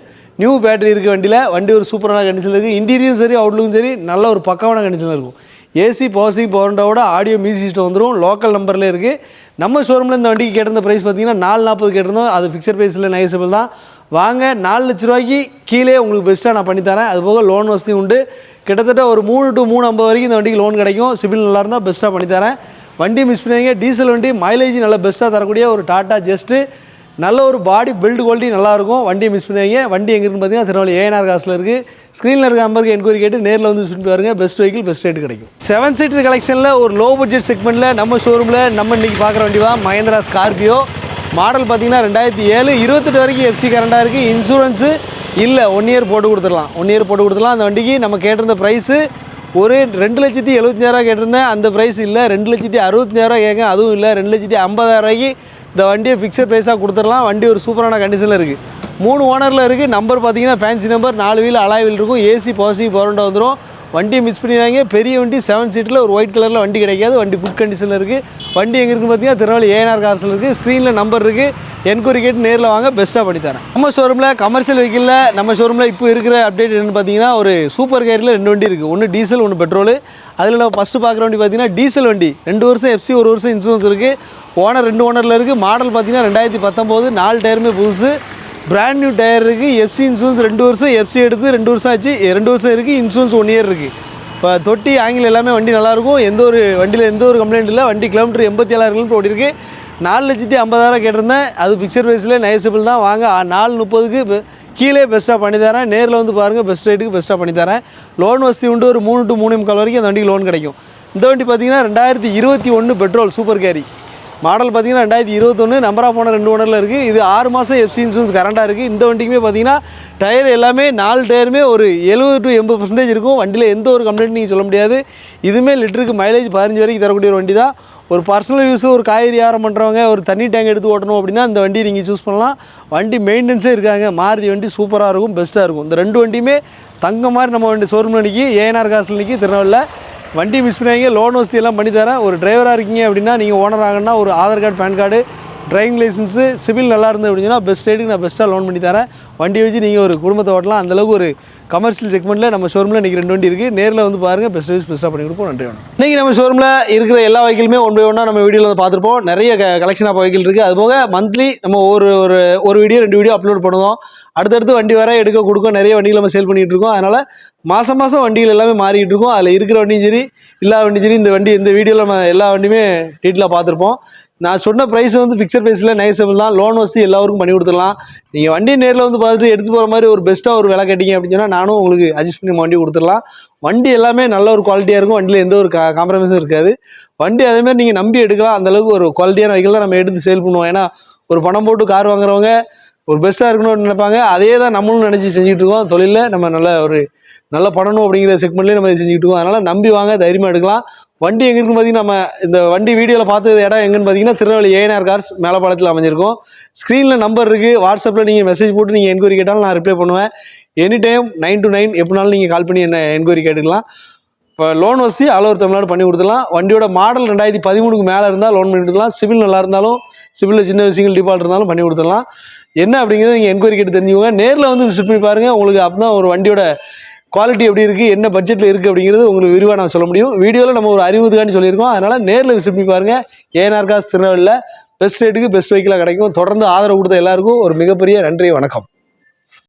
நியூ பேட்டரி இருக்குது வண்டியில். வண்டி ஒரு சூப்பரான கண்டிஷனில் இருக்குது இன்டீரியரும் சரி அவுட்லுக்கும் சரி நல்ல ஒரு பக்கமான கண்டிஷனில் இருக்கும். ஏசி பவர்சி பவர்ண்டாவோட ஆடியோ மியூசிக் சிஸ்டம் வந்துடும் லோக்கல் நம்பர்லேயே இருக்குது நம்ம ஷோரூமில் இந்த வண்டிக்கு கேட்டிருந்த ப்ரைஸ் பார்த்தீங்கன்னா நாலு நாற்பது கேட்டிருந்தோம். அது ஃபிக்ஸட் ப்ரைஸில் நைசபிள் தான். வாங்க நாலு லட்ச ரூபாய்க்கு கீழே உங்களுக்கு பெஸ்ட்டாக நான் பண்ணித்தரேன் அது போக லோன் வசதி உண்டு. கிட்டத்தட்ட ஒரு மூணு டு மூணு ஐம்பது வரைக்கும் இந்த வண்டிக்கு லோன் கிடைக்கும். சிபில் நல்லா இருந்தால் பெஸ்ட்டாக பண்ணித்தரேன் வண்டி மிஸ் பண்ணீங்க டீசல் வண்டி மைலேஜ் நல்ல பெஸ்ட்டாக தரக்கூடிய ஒரு டாட்டா ஜஸ்ட்டு நல்ல ஒரு பாடி பில்டு குவாலிட்டி நல்லாயிருக்கும் வண்டியை மிஸ் பண்ணுவீங்க வண்டி எங்கே இருக்குன்னு பார்த்தீங்கன்னா திருநெல்வேலி ஏஎன்ஆர் காசில் இருக்குது ஸ்க்ரீனில் இருக்க நம்பருக்கு என்கொயரி கேட்டு நேரில் வந்து சுற்றி பாருங்க. பெஸ்ட் வெஹிக்கிள் பெஸ்ட் ரேட் கிடைக்கும். செவன் சீட்டர் கலெக்ஷனில் ஒரு லோ பட்ஜெட் செக்மெண்ட்டில் நம்ம ஷோரூமில் நம்ம இன்றைக்கி பார்க்குற வண்டி தான் மஹேந்திரா ஸ்கார்பியோ மாடல் பார்த்தீங்கன்னா ரெண்டாயிரத்தி ஏழு இருபத்தெட்டு வரைக்கும் எஃப்சி கரண்டாக இருக்குது இன்சூரன்ஸு இல்லை ஒன் இயர் போட்டு கொடுத்துடலாம். ஒன் இயர் போட்டு கொடுத்துடலாம். அந்த வண்டிக்கு நம்ம கேட்டிருந்த ப்ரைஸு ஒரு ரெண்டு லட்சத்தி எழுபத்தஞ்சாயிரம் கேட்டிருந்தேன். அந்த ப்ரைஸ் இல்லை. ரெண்டு லட்சத்தி அறுபத்தஞ்சாயிரம் கேட்க அதுவும் இல்லை. ரெண்டு லட்சத்தி ஐம்பதாயிரரூவாய்க்கு இந்த வண்டியை ஃபிக்ஸட் ப்ரைஸாக கொடுத்துடலாம். வண்டி ஒரு சூப்பரான கண்டிஷனில் இருக்குது மூணு ஓனரில் இருக்குது நம்பர் பார்த்தீங்கன்னா ஃபேன்சி நம்பர் நாலு வீல் அலாய் வீல் இருக்கும். ஏசி பாசிட்டிவ் பவர்ண்டா வந்துடும் வண்டியை மிஸ் பண்ணிடுறாங்க பெரிய வண்டி செவன் சீட்டில் ஒரு ஒயிட் கலரில் வண்டி கிடைக்காது. வண்டி குட் கண்டிஷனில் இருக்குது வண்டி எங்கே இருக்குன்னு பார்த்தீங்கன்னா திருநெல்வேலி ஏஎன்ஆர் கார்ஸில் இருக்குது ஸ்க்ரீனில் நம்பர் இருக்குது என்கொயரி கேட்டு நேரில் வாங்க பெஸ்ட்டாக பண்ணித்தரேன். நம்ம ஷோரூமில் கமர்ஷியல் வெஹிக்கிளில் நம்ம ஷோரூமில் இப்போ இருக்கிற அப்டேட் என்னென்னு பார்த்தீங்கன்னா ஒரு சூப்பர் கேரியில் ரெண்டு வண்டி இருக்குது ஒன்று டீசல் ஒன்று பெட்ரோல் அதில் நம்ம ஃபஸ்ட்டு பார்க்குற வண்டி பார்த்தீங்கன்னா டீசல் வண்டி. ரெண்டு வருஷம் எஃப்சி ஒரு வருஷம் இன்சூரன்ஸ் இருக்குது ஓனர் ரெண்டு ஓனரில் இருக்குது மாடல் பார்த்தீங்கன்னா ரெண்டாயிரத்தி பத்தொம்போது நாலு டயருமே புதுசு. பிராண்ட் நியூ டயர் இருக்குது எஃப்சி இன்சூரன்ஸ் ரெண்டு வருஷம் எஃப்சி எடுத்து ரெண்டு வருஷம் ஆச்சு. ரெண்டு வருஷம் இருக்குது இன்சூரன்ஸ் ஒன் இயர் இருக்குது இப்போ தொட்டி ஆங்கில் எல்லாமே வண்டி நல்லாயிருக்கும். எந்த ஒரு வண்டியில் எந்த ஒரு கம்ப்ளைண்ட் இல்லை. வண்டி கிலோமீட்டர் எண்பத்தி ஏழாயிரம் கிலோமீட்டர் ஓடிருக்கு நாலு லட்சத்தி ஐம்பதாயிரம் கேட்டிருந்தேன். அது பிக்சர் ப்ரைஸில் நைசபிள் தான். வாங்க நாலு முப்பதுக்கு கீழே பெஸ்ட்டாக பண்ணி தரேன். நேரில் வந்து பாருங்கள் பெஸ்ட் ரேட்டுக்கு பெஸ்ட்டாக பண்ணி தரேன். லோன் வசதி உண்டு. ஒரு மூணு டு மூணு முக்கால் வரைக்கும் அந்த வண்டிக்கு லோன் கிடைக்கும். இந்த வண்டி பார்த்தீங்கன்னா ரெண்டாயிரத்தி இருபத்தி ஒன்று பெட்ரோல் சூப்பர் கேரி மாடல் பார்த்தீங்கன்னா ரெண்டாயிரத்தி இருபத்தொன்று நம்பர் ஆஃப் ஓனர் ரெண்டு ஓனரில் இருக்குது இது ஆறு மாதம் எஃப்சி இன்சூரன்ஸ் கரண்டாக இருக்குது இந்த வண்டிக்குமே பார்த்தீங்கன்னா டயர் எல்லாமே நாலு டயருமே ஒரு எழுபது டு எண்பது பர்சன்டேஜ் இருக்கும். வண்டியில் எந்த ஒரு கம்ப்ளைண்ட் நீங்கள் சொல்ல முடியாது. இதுவுமே லிட்டருக்கு மைலேஜ் பதினஞ்சு வரைக்கும் தரக்கூடிய ஒரு வண்டி தான் ஒரு பர்சனல் யூஸு ஒரு காய்கறி வியாபாரம் பண்ணுறவங்க ஒரு தண்ணி டேங்க் எடுத்து ஓட்டணும் அப்படின்னா இந்த வண்டி நீங்கள் சூஸ் பண்ணலாம். வண்டி மெயின்டெனன்ஸே இருக்காங்க. மாருதி வண்டி சூப்பராக இருக்கும் பெஸ்ட்டாக இருக்கும். இந்த ரெண்டு வண்டியுமே தங்க மாதிரி நம்ம வண்டி ஷோரூமில் நிற்கி ஏஎன்ஆர் காசில் நிற்கி திருநெல்வேலியில் வண்டி மிஸ் பண்ணாங்க லோன் வசதி எல்லாம் பண்ணி தரேன். ஒரு டிரைவராக இருக்கீங்க அப்படின்னா நீங்கள் ஓனர் ஆகணும்னா ஒரு Aadhaar card PAN card driving licence CIBIL நல்லா இருந்து அப்படின்னா பெஸ்ட் ரேட்டுக்கு நான் பெஸ்ட்டாக லோன் பண்ணி தரேன். வண்டி வச்சு நீங்கள் ஒரு குடும்பத்தை ஓட்டலாம். அந்தளவுக்கு ஒரு கமர்ஷியல் செக்மெண்ட்டில் நம்ம ஷோரூமில் இன்றைக்கி ரெண்டு வண்டி இருக்குது நேரில் வந்து பாருங்கள் பெஸ்ட் சர்வீஸ் பெஸ்ட்டாக பண்ணி கொடுப்போம். நன்றி வேணும் இன்றைக்கி நம்ம ஷோரூமில் இருக்கிற எல்லா வெஹிக்கிளுமே ஒன் பை ஒன்னாக நம்ம வீடியோவில் வந்து பார்த்துருப்போம். நிறைய கலெக்ஷன் ஆஃப் வெஹிக்கிள் இருக்குது அது போக மந்த்லி நம்ம ஒரு ஒரு ஒரு வீடியோ ரெண்டு வீடியோ அப்லோட் பண்ணுவோம். அடுத்தடுத்து வண்டி வர எடுக்க கொடுக்க நிறைய வண்டிகள் நம்ம சேல் பண்ணிகிட்டு இருக்கோம். அதனால் மாதம் மாதம் வண்டிகள் எல்லாமே மாறிக்கிட்டு இருக்கும். அதில் இருக்கிற வண்டியும் சரி இல்லாத வண்டியும் சரி இந்த வண்டி இந்த வீடியோவில் நம்ம எல்லா வண்டியுமே டீட்டெயிலாக பார்த்துருப்போம். நான் சொன்ன ப்ரைஸ் வந்து ஃபிக்ஸட் ப்ரைஸில் நைசபிள் தான். லோன் வசதி எல்லாருக்கும் பண்ணி கொடுத்துடலாம். நீங்கள் வண்டி நேரில் வந்து பார்த்துட்டு எடுத்து போகிற மாதிரி ஒரு பெஸ்ட்டாக ஒரு விலை கேட்டிங்க அப்படின்னு சொன்னால் நானும் உங்களுக்கு அட்ஜஸ்ட் பண்ணி வண்டி கொடுத்துடலாம். வண்டி எல்லாமே நல்ல ஒரு குவாலிட்டியாக இருக்கும். வண்டியில் எந்த ஒரு காம்ப்ரமைஸும் இருக்காது. வண்டி அதேமாதிரி நீங்கள் நம்பி எடுக்கலாம். அந்தளவுக்கு ஒரு குவாலிட்டியான வெஹிக்கிள் தான் நம்ம எடுத்து சேல் பண்ணுவோம். ஏன்னா ஒரு பணம் போட்டு கார் வாங்குறவங்க ஒரு பெஸ்ட்டாக இருக்கணும்னு நினைப்பாங்க. அதே தான் நம்மளும் நினச்சி செஞ்சுட்டு இருக்கோம். தொழிலில் நம்ம நல்ல ஒரு நல்ல பண்ணணும் அப்படிங்கிற செக்மெண்ட்லேயே நம்ம இதை செஞ்சுட்டு இருக்கோம். அதனால் நம்பி வாங்க தைரியமாக எடுக்கலாம். வண்டி எங்கே இருக்குன்னு பார்த்தீங்கன்னா நம்ம இந்த வண்டி வீடியோவில் பார்த்தது இடம் எங்கன்னு பார்த்தீங்கன்னா திருநெல்வேலி ஏஎன்ஆர் கார்ஸ் மேலப்பாளத்தில் அமைஞ்சிருக்கும். ஸ்க்ரீனில் நம்பர் இருக்குது வாட்ஸ்அப்பில் நீங்கள் மெசேஜ் போட்டு நீங்கள் என்கொயரி கேட்டாலும் நான் ரிப்ளை பண்ணுவேன். Any time nine to nine எப்படினாலும் நீங்கள் கால் பண்ணி என்ன என்கொயரி கேட்டுக்கலாம். இப்போ லோன் வசதி ஆல் ஓவர் தமிழ்நாடு பண்ணி கொடுத்துடலாம். வண்டியோட மாடல் ரெண்டாயிரத்தி பதிமூணுக்கு மேலே இருந்தால் லோன் பண்ணி கொடுத்துலாம் சிவில் நல்லா இருந்தாலும் சிவிலில் சின்ன விஷயங்கள் டிஃபால்ட் இருந்தாலும் பண்ணி கொடுத்துடலாம். என்ன அப்படிங்கிறத நீங்கள் என்கொயரி கேட்டு தெரிஞ்சுக்கோங்க. நேரில் வந்து விசிட் பண்ணி பாருங்கள் உங்களுக்கு அப்போ தான் ஒரு வண்டியோட குவாலிட்டி எப்படி இருக்குது என்ன பட்ஜெட்டில் இருக்குது அப்படிங்கிறது உங்களுக்கு விரிவாக நான் சொல்ல முடியும். வீடியோவில் நம்ம ஒரு அறிமுகத்துக்காண்டி சொல்லியிருக்கோம். அதனால் நேரில் விசிட் பண்ணி பாருங்கள் ஏஎன்ஆர் காசு திருநெல்வேலியில் பெஸ்ட் ரேட்டுக்கு பெஸ்ட் வெஹிக்கிளாக கிடைக்கும். தொடர்ந்து ஆதரவு கொடுத்த எல்லாருக்கும் ஒரு மிகப்பெரிய நன்றி வணக்கம்.